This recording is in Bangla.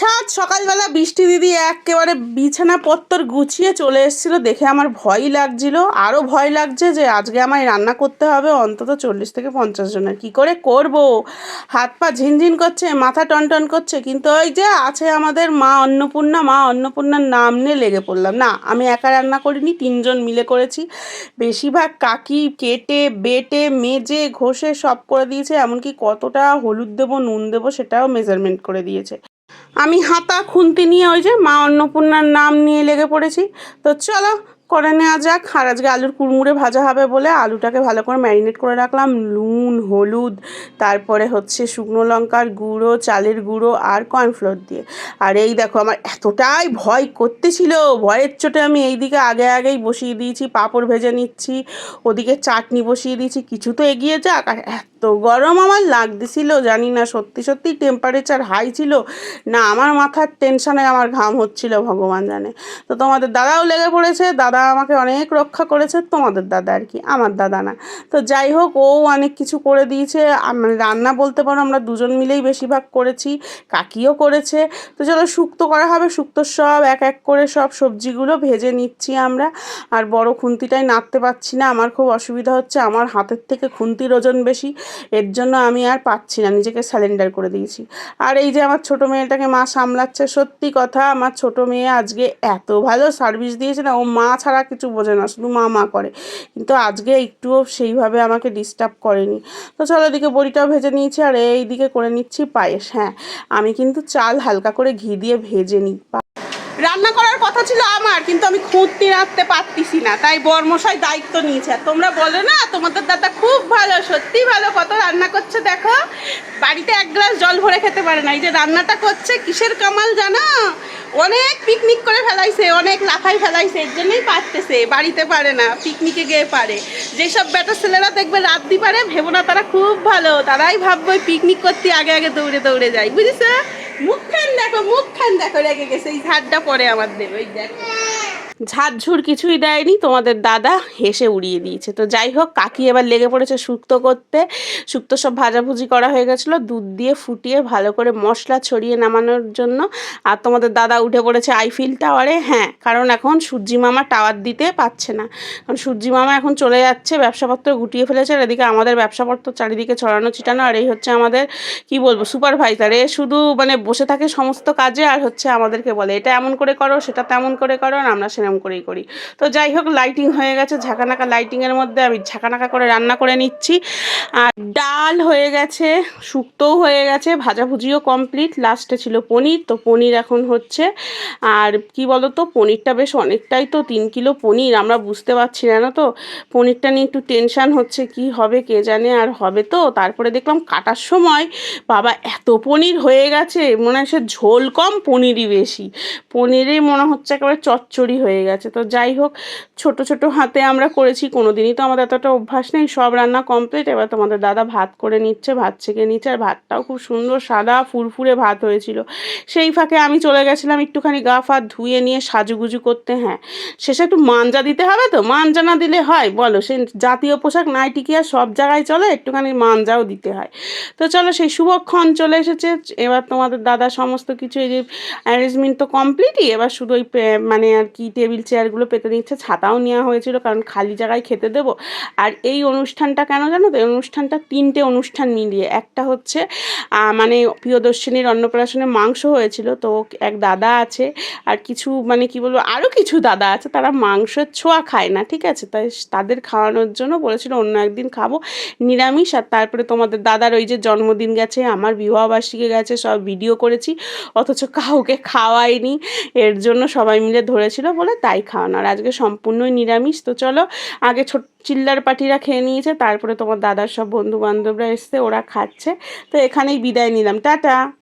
সাত সকালবেলা বৃষ্টি দিদি একেবারে বিছানা পত্তর গুছিয়ে চলে এসেছিল দেখে আমার ভয়ই লাগছিল। আরও ভয় লাগছে যে আজকে আমায় রান্না করতে হবে, অন্তত চল্লিশ থেকে পঞ্চাশ জনের। কী করে করব? হাত পা ঝিনঝিন করছে, মাথা টনটন করছে, কিন্তু ওই যে আছে আমাদের মা অন্নপূর্ণা, মা অন্নপূর্ণার নাম নিয়ে লেগে পড়লাম। না, আমি একা রান্না করিনি, তিনজন মিলে করেছি। বেশিরভাগ কাকি কেটে, বেটে, মেজে, ঘষে সব করে দিয়েছে, এমনকি কতটা হলুদ দেবো, নুন দেবো সেটাও মেজারমেন্ট করে দিয়েছে। আমি হাতা খুন্তি নিয়ে ওই যে মা অন্নপূর্ণার নাম নিয়ে লেগে পড়েছি। তো চলো, করে নেওয়া যাক। আর আজকে আলুর কুড়মুড়ে ভাজা হবে বলে আলুটাকে ভালো করে ম্যারিনেট করে রাখলাম। নুন, হলুদ, তারপরে হচ্ছে শুকনো লঙ্কার গুঁড়ো, চালের গুঁড়ো আর কর্নফ্লোর দিয়ে। আর এই দেখো, আমার এতটাই ভয় করতেছিল। ভয়ের চোটে আমি এইদিকে আগে আগেই বসিয়ে দিয়েছি, পাঁপড় ভেজে নিচ্ছি, ওদিকে চাটনি বসিয়ে দিয়েছি, কিছু তো এগিয়ে যাক। আর এত গরম আমার লাগতেছিল, জানি না সত্যি সত্যি টেম্পারেচার হাই ছিল। না, আমার মাথার টেনশানে আমার ঘাম হচ্ছিল, ভগবান জানে। তো তোমাদের দাদাও লেগে পড়েছে, দাদা আমাকে অনেক রক্ষা করেছে, তোমাদের দাদা আর কি, আমার দাদা না। তো যাই হোক, ও অনেক কিছু করে দিয়েছে মানে রান্না বলতে পারো আমরা দুজন মিলেই বেশিরভাগ করেছি, কাকিও করেছে। তো চলো শুক্তো করা হবে শুক্তো সব, এক এক করে সব সবজিগুলো ভেজে নিচ্ছি আমরা। আর বড় খুন্তিটাই নাড়তে পারছি না, আমার খুব অসুবিধা হচ্ছে, আমার হাতের থেকে খুন্তির ওজন বেশি। এর জন্য আমি আর পাচ্ছি না, নিজেকে স্যালেন্ডার করে দিয়েছি। আর এই যে আমার ছোট মেয়েটাকে মা সামলাচ্ছে, সত্যি কথা আমার ছোট মেয়ে আজকে এত ভালো সার্ভিস দিয়েছে না, ও মা ছাড়া কিছু বোঝে না, শুধু মা মা করে। কিন্তু আজকে একটুও সেইভাবে আমাকে ডিস্টার্ব করেনি। তো চলো এদিকে বড়িটাও ভেজে নিয়েছি আর এই দিকে করে নিচ্ছি পায়েস। হ্যাঁ আমি কিন্তু চাল হালকা করে ঘি দিয়ে ভেজে নিই। রান্না করার কথা ছিল আমার, কিন্তু আমি খুঁততে রাখতে পারতেছি না, তাই বর্মশাই দায়িত্ব নিয়েছে। তোমরা বলো না, তোমাদের দাদা খুব ভালো, সত্যি ভালো, কত রান্না করছে দেখো। বাড়িতে এক গ্লাস জল ভরে খেতে পারে না, এই যে রান্নাটা করছে, কিসের কামাল জানো? অনেক পিকনিক করে ফেলাইছে, অনেক লাফাই ফেলাইছে, এর জন্যই পারতেছে, বাড়িতে পারে না পিকনিকে গিয়ে পারে। যেসব বেটা ছেলেরা দেখবে রাত্রি পারে, ভেবো না তারা খুব ভালো, তারাই ভাববে পিকনিক করতে আগে আগে দৌড়ে দৌড়ে যায় বুঝেছ? মুখখান দেখো মুখখান দেখো রেগে গেছে। এই ঝাড়টা পরে আমার দেবে ওই দেখো। ঝাড়ঝুড় কিছুই দেয়নি, তোমাদের দাদা হেসে উড়িয়ে দিয়েছে। তো যাই হোক, কাকি এবার লেগে পড়েছে শুক্তো করতে। শুক্তো সব ভাজাভুজি করা হয়ে গেছিল, দুধ দিয়ে ফুটিয়ে ভালো করে মশলা ছড়িয়ে নামানোর জন্য। আর তোমাদের দাদা উঠে পড়েছে আইফিল টাওয়ারে হ্যাঁ কারণ এখন সূর্যি মামা টাওয়ার দিতে পারছে না। কারণ সূর্যি মামা এখন চলে যাচ্ছে, ব্যবসাপত্র গুটিয়ে ফেলেছে এদিকে আমাদের ব্যবসাপত্র চারিদিকে ছড়ানো ছিটানো, আর এই হচ্ছে আমাদের, কি বলব সুপারভাইজার এ শুধু মানে বসে থাকে সমস্ত কাজে, আর হচ্ছে আমাদেরকে বলে, এটা এমন করে করো, সেটা তেমন করে করো, আর আমরা সেরকম করেই করি। তো যাই হোক লাইটিং হয়ে গেছে, ঝাঁকানাকা লাইটিংয়ের মধ্যে আমি ঝাঁকানাকা করে রান্না করে নিচ্ছি। আর ডাল হয়ে গেছে, শুক্তোও হয়ে গেছে, ভাজাভুজিও কমপ্লিট লাস্টে ছিল পনির, তো পনির এখন হচ্ছে, আর কি বলো তো পনিরটা বেশ অনেকটাই তো, তিন কিলো পনির, আমরা বুঝতে পারছি না তো? পনিরটা নিয়ে একটু টেনশান হচ্ছে, কি হবে কে জানে, আর হবে তো? তারপরে দেখলাম কাটার সময়, বাবা এত পনির হয়ে গেছে, মনে হয় সে ঝোল কম, পনিরই বেশি। পনিরেই মনে হচ্ছে একেবারে চচ্চড়ি হয়ে গেছে। তো যাই হোক, ছোট ছোট হাতে আমরা করেছি কোনো দিনই তো আমাদের এতটা অভ্যাস নেই। সব রান্না কমপ্লিট এবার তোমাদের দাদা ভাত করে নিচ্ছে, ভাত ছেঁকে নিচ্ছে, আর ভাতটাও খুব সুন্দর সাদা ফুরফুরে ভাত হয়েছিল। সেই ফাঁকে আমি চলে গেছিলাম একটুখানি গা ফাত ধুয়ে নিয়ে সাজুগুজু করতে হ্যাঁ। শেষে একটু মাঞ্জা দিতে হবে তো? মাঞ্জা না দিলে হয়? বলো, সে জাতীয় পোশাক নাইটি কি সব জায়গায় চলে? একটুখানি মাঞ্জাও দিতে হয়। তো চলো, সেই শুভক্ষণ চলে এসেছে। এবার তোমাদের দাদা সমস্ত কিছু, এই যে অ্যারেঞ্জমেন্ট তো কমপ্লিটই এবার শুধু ওই মানে আর কি টেবিল চেয়ারগুলো পেতে নিচ্ছে ছাতাও নেওয়া হয়েছিল, কারণ খালি জায়গায় খেতে দেবো। আর এই অনুষ্ঠানটা কেন জানো তো? এই অনুষ্ঠানটা তিনটে অনুষ্ঠান মিলিয়ে। একটা হচ্ছে মানে প্রিয়দর্শিনীর অন্নপ্রাশনে মাংস হয়েছিল, তো এক দাদা আছে, আর কিছু মানে কি বলব আরও কিছু দাদা আছে, তারা মাংসের ছোঁয়া খায় না, ঠিক আছে? তাই তাদের খাওয়ানোর জন্য বলেছিল, অন্য একদিন খাব নিরামিষ। আর তারপরে তোমাদের দাদার ওই যে জন্মদিন গেছে, আমার বিবাহবার্ষিকী গেছে, সব ভিডিও করেছি, অথচ কাউকে খাওয়াইনি। এর জন্য সবাই মিলে ধরেছিল বলে তাই খাওয়ানো। আর আজকে সম্পূর্ণই নিরামিষ। তো চলো, আগে ছোট চিল্লার পাটিরা খেয়ে নিয়েছে, তারপরে তোমার দাদার সব বন্ধু বান্ধবরা এসছে, ওরা খাচ্ছে। তো এখানেই বিদায় নিলাম। টাটা!